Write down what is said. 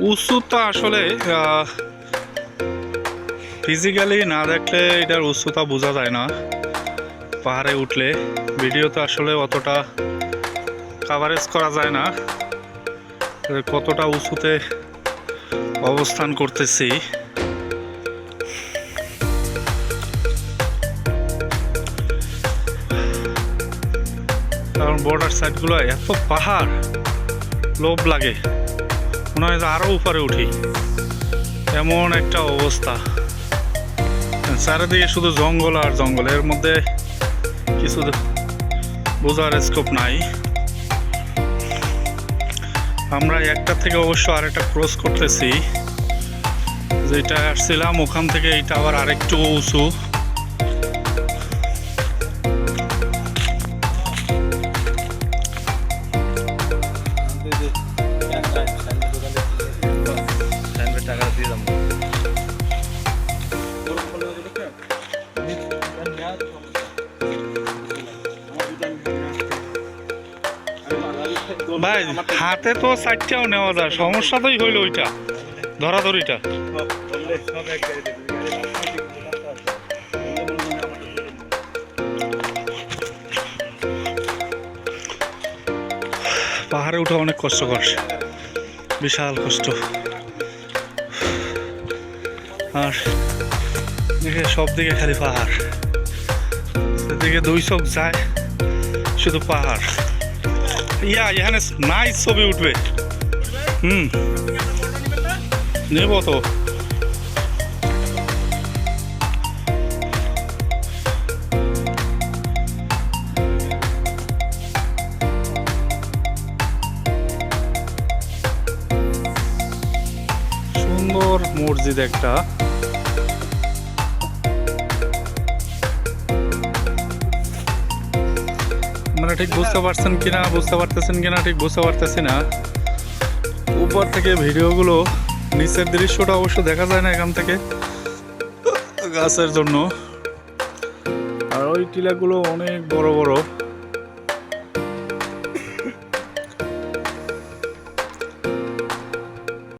উচ্চতা আসলে ফিজিক্যালি না দেখলে এটার উচ্চতা বোঝা যায় না। পাহাড়ে উঠলে, ভিডিওতে আসলে অতটা কাভারেজ করা যায় না। কতটা উঁচুতে অবস্থান করতেছি। কারণ বর্ডার সাইডগুলো এত পাহাড়, লোভ লাগে। মনে হয় যে আরও উপরে উঠি। এমন একটা অবস্থা। চারিদিকে শুধু জঙ্গল আর জঙ্গল, এর মধ্যে কিছু বোঝার স্কোপ নাই। আমরা একটা থেকে অবশ্য আরেকটা ক্রস করতেছি। যেটা আসছিলাম, ওখান থেকে এইটা আবার আরেকটু উঁচু। ভাই, হাতে তো চারটাও নেওয়া যায়। সমস্যা তোই হইল ওইটা, ধরাধরিটা। পাহাড়ে ওঠা অনেক কষ্টকর, বিশাল কষ্ট। আর দেখে সব দিকে খালি পাহাড়। সেদিকে দুই চোখ যায়, শুধু পাহাড়। ইয়া, এখানে নাইস ছবি উঠবে। হুম। নেব তো। সুন্দর মসজিদ একটা। আপনারা ঠিক বুঝতে পারছেন কিনা, বুঝতে পারতেছেন কিনা, ঠিক বুঝতে পারতেছি না। উপর থেকে ভিডিওগুলো, নিচের দৃশ্যটা অবশ্য দেখা যায় না এখান থেকে, গাছের জন্য। আর ওই টিলাগুলো অনেক বড় বড়।